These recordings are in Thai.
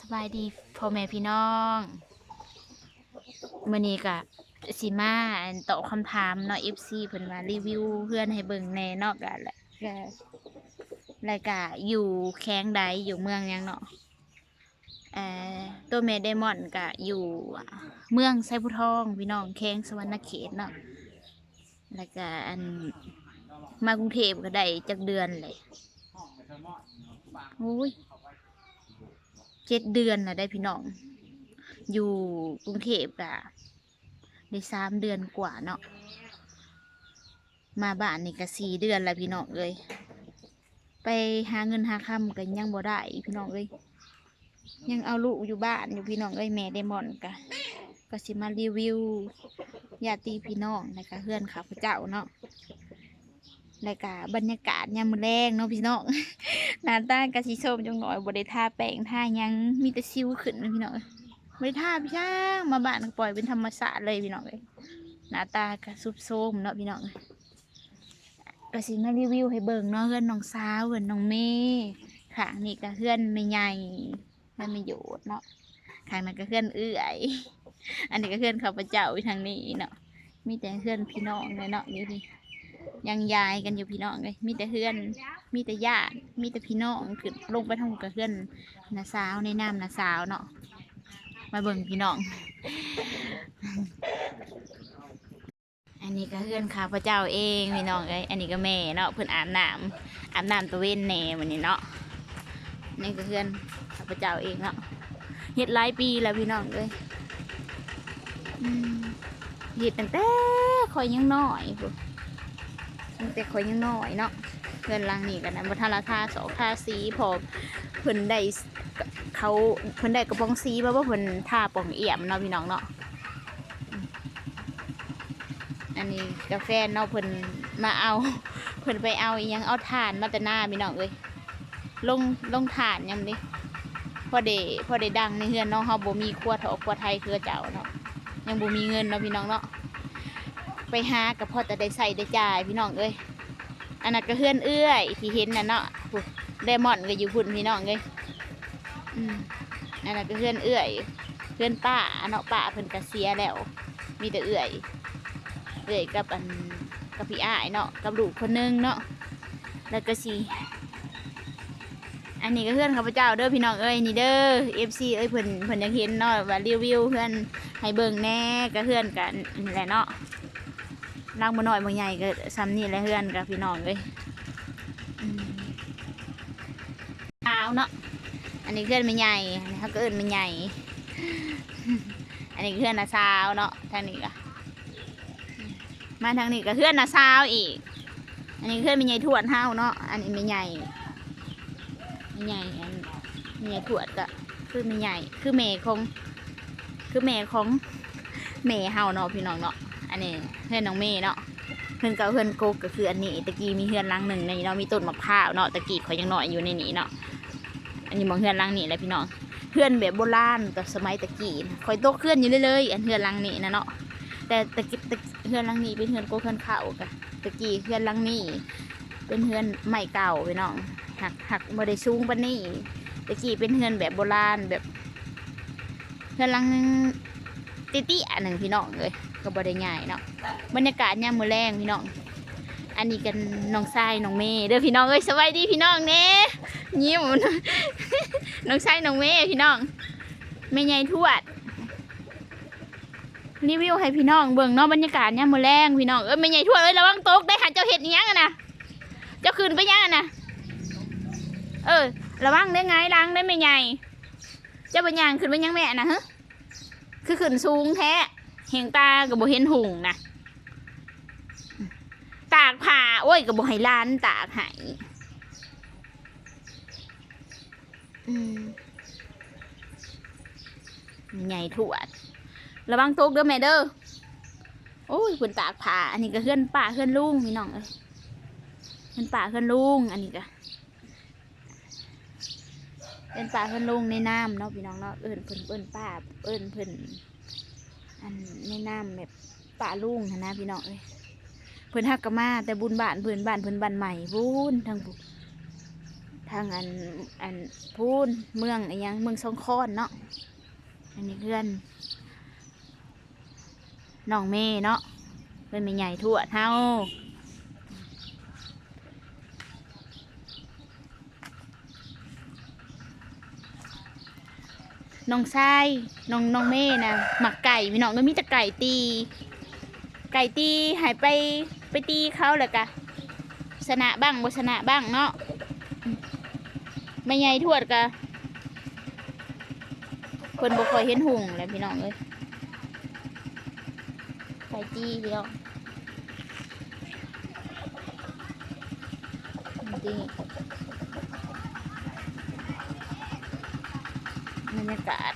สบายดีพ่อแม่พี่น้องมื้อนี้ก็สิมาตอบคำถามเนาะ FC เพิ่นว่ารีวิวเพื่อนให้เบิ่งแหน่เนาะก็แหละก็แล้วก็อยู่แข้งใดอยู่เมืองยังเนาะเอ่อตัวแม่ไดมอนก็อยู่เมืองไซบุทองพี่น้องแข้งสวรรณเขตเนาะแล้วก็อันมากรุงเทพก็ได้จักเดือนเลยโอ้ย เจ็ดเดือนแล้วได้พี่น้อง อยู่กรุงเทพกะได้สามเดือนกว่าเนาะมาบ้านนี่ก็สี่เดือนแล้วพี่น้องเลยไปหาเงินหาคำกันยังบ่ได้พี่น้องเลยยังเอาลูกอยู่บ้านอยู่พี่น้องเอ้ยแม่ไดมอนกะก็สิมารีวิวญาติพี่น้องนะคะเพื่อนข้าพเจ้าเนาะแล้วก็บรรยากาศยามมื้อแรงเนาะพี่น้อง หน้าตากะสิส้มจังหน่อยบ่ได้ทาแป้งท่ายังมีแต่ซิวขึ้นเลยพี่น้องเอ้ยบ่ได้ทาพี่ช่างมาบ้านก็ปล่อยเป็นธรรมชาติเลยพี่น้องเอ้ยหน้าตากะสุบโซมเนาะพี่น้องเอ้ยก็สิมารีวิวให้เบิ่งเนาะเพื่อนน้องสาวเพื่อนน้องเมย์ข้างนี่ก็เพื่อนไม่ใหญ่เพื่ไม่โยดเนาะข้างนั้นก็เพื่อนเอื้อยอันนี้ก็เพื่อนข้าพเจ้าอยู่ทางนี้เนาะมีแต่เพื่อนพี่น้องเลยเนาะอยู่นี่ ยังยายกันอยู่พี่น้องเลยมีแต่เพื่อน มีแต่ญาติมีแต่พี่น้องขึ้นลงไปทางกับเพื่อนนาสาวในน้ำนาสาวเนาะมาเบิ่งพี่น้อง อันนี้ก็เพื่อนข้าพเจ้าเองพี่น้องเอ้ยอันนี้ก็แม่เนาะเพื่อนอาบน้ำอาบน้ำตะเวนแหน่วันนี้เนาะนี่ก็เพื่อนข้าพเจ้าเองเนาะเฮ็ดหลายปีแล้วพี่น้องเอ้ยเฮ็ดตั้งแต่คอยยังน้อยพุ่น ตั้งแต่คอยยังน้อยเนาะเพื่อนลังนี่กันนะบัทราคาสองค่าสีพอเพิ่นได้เขาเพิ่นได้กระป๋องสีมาว่าเพิ่นทาปองเอี่ยมเนาะพี่น้องเนาะอันนี้กาแฟเนาะเพิ่นมาเอาเพิ่นไปเอาอียังเอาถ่านมาแต่หน้าพี่น้องเอ้ยลงลงถ่านยำดิพอเดพอเดดังในเฮือนเนาะเฮาบ่มีครัวเถาครัวไทยคือเจ้าเนาะยังบ่มีเงินเนาะพี่น้องเนาะ ไปหากับพ่อแต่ได้ใส่ได้จ่ายพี่น้องเอ้ยอันนั้นก็เพื่อนเอื้อยที่เห็นน่ะเนาะพู้ไดมอนก็อยู่พุ่นพี่น้องเอืมอันนั้นก็เพื่อนเอื้อยเพื่อนป้าเนาะป้าเพิ่นก็เสียแล้ว มีแต่เอื้อยเอื้อยกับอันกับพี่อ้ายเนาะกับลูกคนนึงเนาะแล้วก็สิอันนี้ก็เพื่อนข้าพเจ้าเด้อพี่น้องเอ้ยนี่เด้อ FC เอ้ยเพิ่นเพิ่นอยากเห็นเนาะว่ารีวิวเพื่อนให้เบิ่งแน่ก็เพื่อนกันนี่แหละเนาะ ล่างมาหน่อยบางใหญ่ก็ซ้ำนี่แหละเพื่อนกับพี่น้องเลยเอาเนาะอันนี้เพื่อนไม่ใหญ่อันนี้เขาก็เอินไม่ใหญ่ อันนี้เพื่อนนาซาวเนาะทางนี้ก็มาทางนี้ก็เพื่อนนาซาวอีก อันนี้เพื่อนไม่ใหญ่ทวดเฮาเนาะอันนี้ไม่ใหญ่ไม่ใหญ่อันไม่ใหญ่ทวดก็คือไม่ใหญ่ คือแม่ของ คือแม่ของแม่เฮาเนาะพี่น้องเนาะ อันนี้เพื่อนน้องเมย์เนาะเพื่อนเก่าเพื่อนโกกก็คืออันนี้ตะกี้มีเพื่อนหลังหนึ่งในนี้เนาะมีต้นมะพร้าวเนาะตะกี้เขายังน้อยอยู่ในนี้เนาะอันนี้มองเพื่อนหลังนี่แหละพี่น้องเพื่อนแบบโบราณแต่สมัยตะกี้คอยโตเพื่อนอยู่เลยๆอันเพื่อนหลังนี่นะเนาะแต่ตะกี้ตะเพื่อนหลังนี้เป็นเพื่อนโกเพื่อนเข่ากะตะกี้เพื่อนหลังนี่เป็นเพื่อนใหม่เก่าพี่น้องหักหักบ่ได้สูงปานนี้ตะกี้เป็นเพื่อนแบบโบราณแบบเพื่อนหลังติตี้อันหนึ่งพี่น้องเลย ก็บ่ได้ง่ายเนาะบรรยากาศยามมื้อแรงพี่น้องอันนี้กันน้องชายน้องเมย์เด้อพี่น้องเอ้ยสวัสดีพี่น้องเน่ยิ้มน้องชายน้องเมย์พี่น้องแม่ใหญ่ทวดรีวิวให้พี่น้องเบิ่งเนาะบรรยากาศยามมื้อแรงพี่น้องเอ้ยแม่ใหญ่ทวดเอ้ยระวังตกได้ค่ะเจ้าเห็ดอิหยังอะนะเจ้าขึ้นไปยังอะนะเออระวังได้ไงล้างได้แม่ใหญ่เจ้าเป็นยังขึ้นไปยังแม่นะฮะคือขึ้นสูงแท้ เห็นตากับบเห็นหุงนะตากผ้าโอ้ยกับบให้ล้านตากให้อืมใหญ่ทวดระวังตกเด้อแม่เด้อโอ้ยคุณตากผ้าอันนี้ก็เพื่อนป้าเพื่อนลุงพี่น้องเอ้ยเพื่อนป้าเพื่อนลุงอันนี้ก็เอิ้นป้าเพื่อนลุงในน้ำเนาะพี่น้องเนาะเอิ้นเพิ่นเอิ้นป้าเอิ้นเพิ่น อันในน้ำแบบป่าลุงนะพี่น้องเอ้ยเพิ่นฮักกะมา แต่บุญบ้านเพิ่นบ้านเพิ่นบ้านใหม่บุญทางบุทางอันอันพูนเมืองอะไรยังเมืองสองคอนเนาะอันนี้เพื่อนน้องเมย์เนาะเป็นไม่ใหญ่ทั่วเท่า น้องชายน้องน้องเมย์นะหมักไก่พี่น้องก็มีแต่ไก่ตี ไก่ตีหายไปไปตีเขาเลยกะชนะบ้างบชนะบ้างเนาะไม่ใหญ่ทวดกะคนบ่คอยเห็นหุ่งแหล้วพี่น้องเอ้ยไก่ตีพี่น้องตีบรรยา กาศ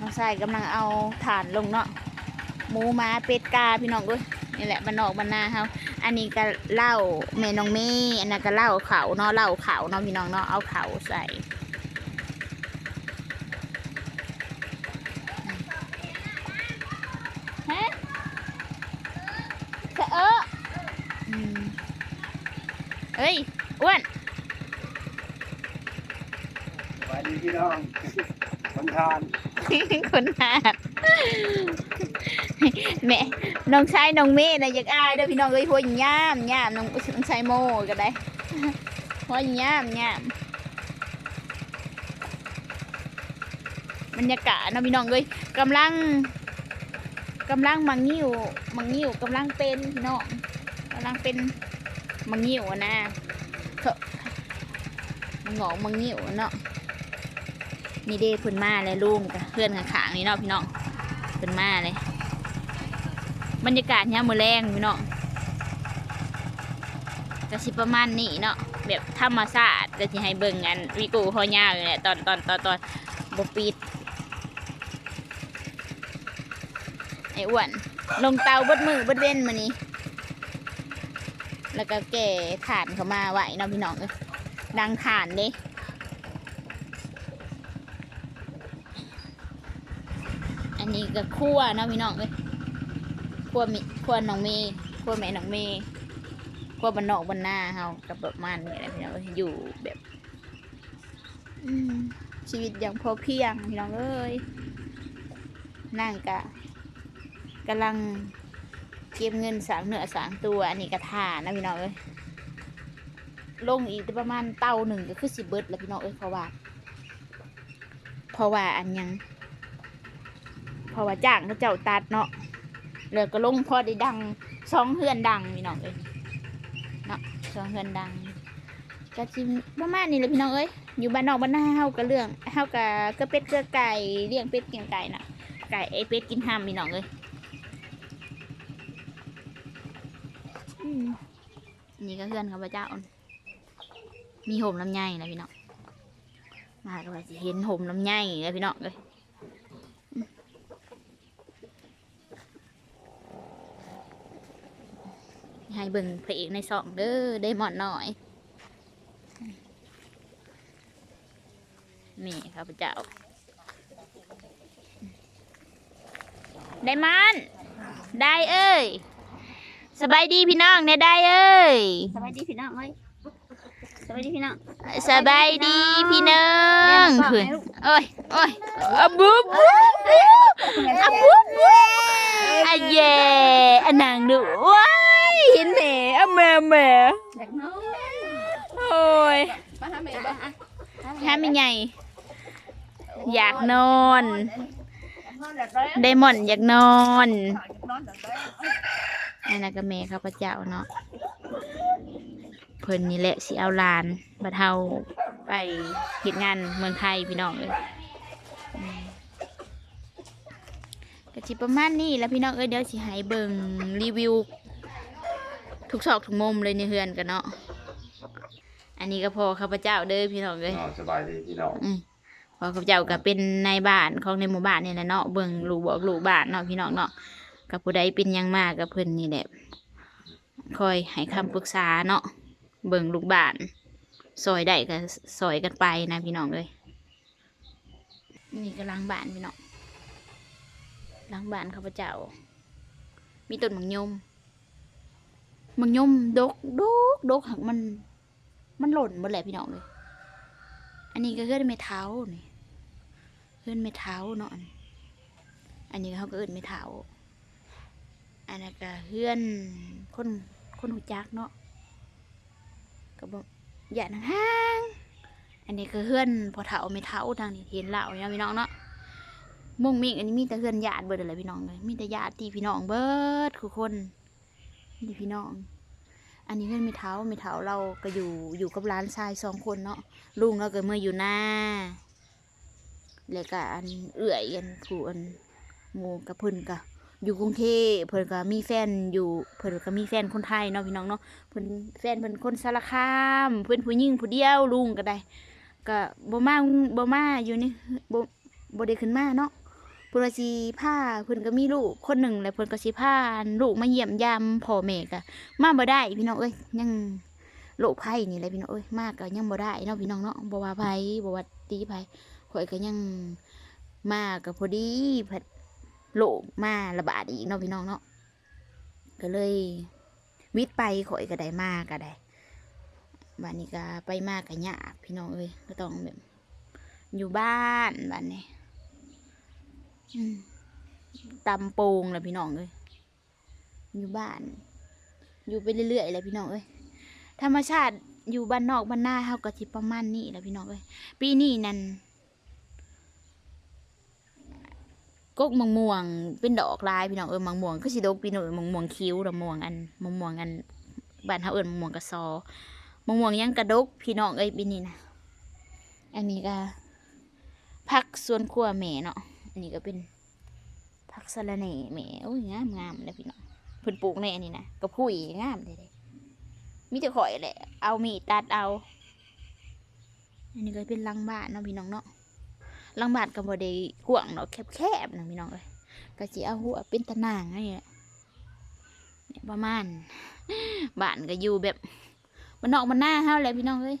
น้องชายกำลังเอาฐานลงเนาะหมูมาเป็ดกาพี่น้องเอ้ยนี่แหละบ้านนอกบ้านนาเฮาอันนี้ก็เหล้าแม่น้องเมย์อันนั้นก็เหล้าเขาเนาะเหล้าเขาเนาะพี่น้องเนาะเอาเขาใส่ฮะเออเอ้ยอ้วน สวัสดี พี่น้องคนทานคนหาดแม่น้องชายน้องเมย์นะอยากอายเด้อพี่น้องเอ้ยหัวย่ามย่ามน้องน้องชายโมก็ได้หัวย่ามย่ามบรรยากาศนะพี่น้องเอ้ยกำลังกำลังมังงิ้วมังงิ้วกำลังเป็นพี่น้องกำลังเป็นมังงิ้วอะนะเถอะมันหงอมังงิ้วเนาะ นี่เด้เพิ่นมาเลยลุงกับเพื่อนข้างๆนี่เนาะพี่น้องเพิ่นมาเลย บรรยากาศเนี่ยามมือแรงพี่น้องก็สิประมาณนี้เนาะแบบธรรมชาติก็สิให้เบิ่งอันวิกูฮอยาวอยู่แหละตอนตอนตอนตอนบปิดไอ้อ้วนลงเตาเบดมือเบดเว้นมานี้ แล้วก็แก่ฐานเขามาไหวเนาะพี่น้องเอ้ยดังฐานเด้ อันนี้ ก็คั่วนะพี่น้องเอ้ยคั่วมิคั่วน้องเมย์คั่วแม่น้องเมย์คั่วบนนอกบนหน้าเฮากับประมาณนี้แหละพี่น้องอยู่แบบชีวิตอย่างพอเพียงพี่น้องเอ้ยนั่งกะกำลังเก็บเงินสางเหนือสางตัว อันนี้กระทานะพี่น้องเอ้ยลงอีกประมาณเต้าหนึ่งก็คือสิเบิดแล้วพี่น้องเอ้ยเพราะว่า เพราะว่าอันยัง เพราะว่าจ้างเขาเจ้าตัดเนาะแล้วก็ลงพอได้ดังสองเฮือนดังพี่น้องเอ้ยเนาะสองเฮือนดังก็จิประมาณนี้เลยพี่น้องเอ้ยอยู่บ้านนอกบ้านน้าเฮาก็เรื่องเฮาก็ก็เป็ดก็ไก่เลี้ยงเป็ดกินไก่น่ะไก่ไอเป็ดกินห้ามพี่น้องเอ้ยอืมนี่ก็เฮือนเขาพระเจ้า มีห่มลำไยนะพี่น้องมาก็ว่าสิเห็นห่มลำไยเลยพี่น้องเอ้ย ให้เบิ่งพระเอกในสองเด้อได้หมอนหน่อยนี่ข้าพเจ้า ได้มัน ได้เอ้ยสบายดีพี่น้องเนี่ยได้เอ้ยสบายดีพี่น้องเอ้ยสบายดีพี่น้องสบายดีพี่น้องคือโอ้ยโอ้ยอะบุ๊บบุ๊บอะบุ๊บบุ๊บอะเย่อะนางดูว้าย เห็นแหม่อะแม่แม่เด็กน้องโอ้ยมาหาแม่บ้างถ้าไม่ใหญ่ อยากนอนไดมอนด์อยากนอนอันนั้นก็แม่ข้าพเจ้าเนาะ เพิ่นนี่แหละสิเอาหลานบัดเฮาไปเฮ็ดงานเมืองไทยพี่น้องเอ้ยอืมก็สิประมาณนี้แหล้วพี่น้องเอ้ยเดี๋ยวสิให้เบิ่งรีวิว ทุกซอกทุกมุมเลยในเฮือนกันเนาะ อันนี้ก็พอข้าพเจ้าเด้อพี่น้องเอ้ยอ๋อสบายดีพี่น้องอืมเพอเขาเจ้าก็เป็นนายบ้านของในหมู่บ้านนี่แหละเนาะเบิ่งลูกบอกลูกบ้านเนาะพี่น้องเนาะกับผู้ใดเป็นหยังมากกับเพิ่นนี่แหละคอยให้คำปรึกษาเนาะเบิ่งลูกบ้านซอยได้ก็ซอยกันไปนะพี่น้องเลยนี่ก็หล้างบ้านพี่น้องหล้างบ้านข้าพเจ้า มีต้นมังยม มังยมดกดกดกหักมัน มันหล่นหมดแหละพี่น้องเลย อันนี้ก็เฮือนไม่เท้านี่เฮือนไม่เท้าเนาะอันอันนี้เขาก็เอิ้นไม่เท้าอันนั้นก็เฮือนคนคนหูจักเนาะก็บอกอย่านั่งห้างอันนี้คือเฮือนพอเท้าไม่เท้าทางนี้เห็นเหล่าเนี่ยพี่น้องเนาะมุ่งมิ่งอันนี้มีแต่เฮือนญาติเบิดเลยพี่น้องเลยมีแต่ญาติพี่น้องเบิดคือคน นี่พี่น้อง อันนี้เพื่อนมีเท้ามีเท้าเราก็อยู่อยู่กับร้านชายสองคนเนาะลุงเราก็เมื่ออยู่หน้าแล้วก็อันเอื่อยกันผู้อันหมูกับเพิ่นก็อยู่กรุงเทพเพิ่นก็มีแฟนอยู่เพิ่นก็มีแฟนคนไทยเนาะพี่น้องเนาะเพิ่นแฟนเพิ่นคนสารคามเพิ่นผู้หญิงผู้เดียวลุงก็ได้ก็บ่มาบ่มาอยู่นี่บ่บ่ได้ขึ้นมาเนาะ พิ่นว่าสิพาเพิ่นก็มีลูกคนหนึ่งแล้วเพิ่นก็สิพาลูกมาเยี่ยมยามพ่อแม่ก็มาบ่ได้พี่น้องเอ้ยยังโรคภัยนี่แหละพี่น้องเอ้ยมากก็ยังบ่ได้เนาะพี่น้องเนาะบ่ว่าภัยบ่ว่าตีภัยข่อยก็ยังมากก็พอดีผัดโรคมาระบาดอีกเนาะพี่น้องเนาะก็เลย วิทย์ไปข่อยก็ได้มากก็ได้บัดนี้ก็ไปมากก็ยากพี่น้องเอ้ยก็ต้องแบบอยู่บ้านบัดนี้ ตำโปงแหละพี่น้องเอ้ยอยู่บ้าน อยู่ไปเรื่อยๆเลยพี่น้องเอ้ยธรรมชาติอยู่บ้านนอกบ้านหน้าเฮาก็สิประมาณนี้แหละพี่น้องเอ้ยปีนี้นั่นกกมังม่วงเป็นดอกลายพี่น้องเอ้ยมังม่วงก็สิดกปีหน่อยมังม่วงคิ้วดอกม่วงอันมังม่วงอันบ้านเฮาเอิ้นมังม่วงกระซอมังม่วงยังกระดกพี่น้องเอ้ยปีนี้นะอันนี้ก็ผักสวนครัวแม่เนาะ อันนี้ก็เป็นผักสะระแหน่แม่โอ้ยงามงามเลยพี่น้องเพิ่นปลูกในอันนี้นะก็พุยงามเลยมีแต่ข่อยแหละ เอามีตัดเอา อันนี้ก็เป็นลังบ้านเนาะพี่น้องเนาะลังบ้านก็บ่ได้กว้างเนาะแคบๆนะพี่น้องเอ้ยก็สิเอาหัวเป็นตะนางนี่แหละเนี่ยประมาณบ้านก็อยู่แบบมันนอกมันหน้าเฮาแหละพี่น้องเอ้ย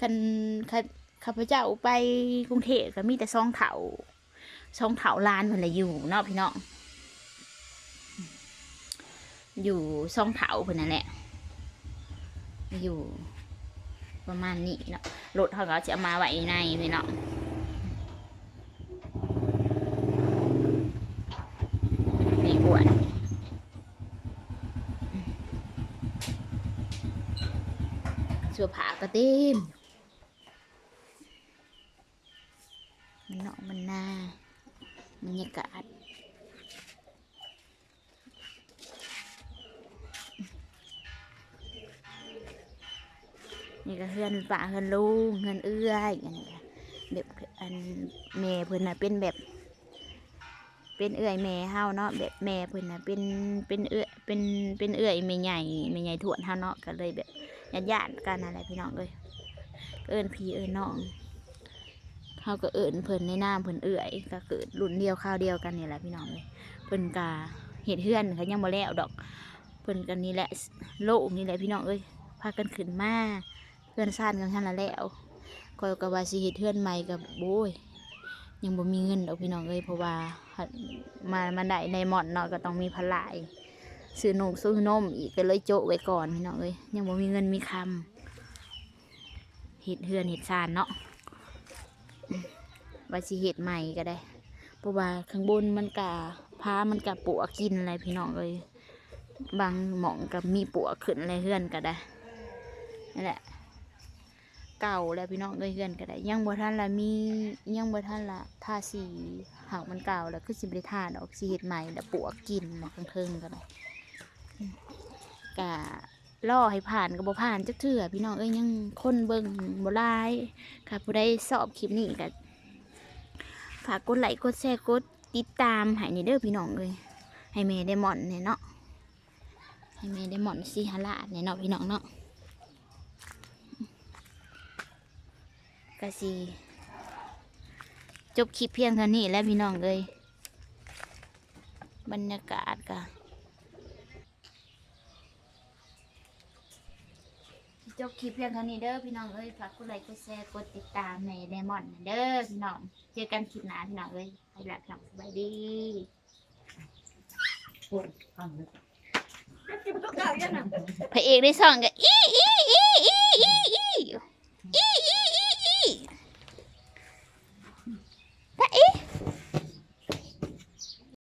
คันคันข้าพเจ้าไปกรุงเทพก็มีแต่ซองเถา ซองเถาลานเพิ่นละอยู่เนาะพี่น้องอยู่ซ่องเถาคนนั่นแหละอยู่ประมาณนี้เนาะรถเขาก็จะมาไว้ในพี่เนาะนี่บวนเสื้อผ้าก็เต็มมันเนาะมันนา บรรยากาศนี่ก็เฮือนป่าเฮือนลุงเฮือนเอื้อยอันนี้แบบอันแม่เพิ่นนะเป็นแบบ เป็นเอื้อยแม่เฮาเนาะแบบแม่เพิ่นนะเป็นเป็นเอื้อยเป็นเป็นเอื้อยแม่ใหญ่แม่ใหญ่ถวนเฮาเนาะก็เลยแบบญาติญาติกันอะไรพี่น้องเลยเอิ้นพี่เอิ้นน้อง เฮาก็เอิ้นเพิ่นในนามเพิ่นเอื้อย ก็เกิดรุ่นเดียวข้าวเดียวกันนี่แหละพี่น้องเลยเพิ่นกาเฮ็ดเฮือนเขายังบ่แล้วดอก เพิ่นกันนี่แหละโลกนี่แหละพี่น้องเอ้ยพากันขึ้นมาเพื่อนซ่านกันทันละแล้วก็กว่าสิเฮ็ดเพื่อนใหม่กับโบยยังบ่มีเงินดอกพี่น้องเอ้ยเพราะว่ามามาได้ในหมอนเนาะก็ต้องมีพลายซื้อนมซื้อนมอีกก็เลยโจะไว้ก่อนพี่น้องเอ้ยยังบ่มีเงินมีคำเฮ็ดเฮือนเฮ็ดซ่านเนาะ ว่าสิเฮ็ดใหม่ก็ได้ เพราะว่าข้างบนมันกะพามันกะปวกกินอะไรพี่น้องเอ้ยบางหม่องก็มีปวกขึ้นอะไรเฮือนก็ได้นั่นแหละเก่าแล้วพี่น้องเอ้ยเฮือนก็ได้ ยังบ่ทันละมียังบ่ทันละทาสีหากมันเก่าแล้วคือสิบ่ได้ทาดอกสิเฮ็ดใหม่แล้วปวกกินมาข้างเทิงก็ได้กะ ล่อให้ผ่านก็บ่ผ่านจักเทื่อพี่น้องเอ้ยยังคนเบิ่งบ่ลายค่ะผู้ใดสอบคลิปนี้ก็ฝากกดไลค์กดแชร์กดติดตามให้นเด้อพี่น้องเอ้ยให้แม่ได้หมอนเนี่ยเนาะให้แม่ได้หมอนสิหาลาเนี่ยเนาะพี่น้องเนาะกะสีจบคลิปเพียงเท่านี้แล้วพี่น้องเลยบรรยากาศกะ จบคลิปเพียงเท่านี้เด้อพี่น้องเอ้ยฝากกดไลค์กดแชร์กดติดตามในเลมอนเด้อพี่น้องเจอกันคลิปหน้าพี่น้องเอ้ยไปละครับสบายดีพระเอกได้สองกันอีอีอีอีอีอี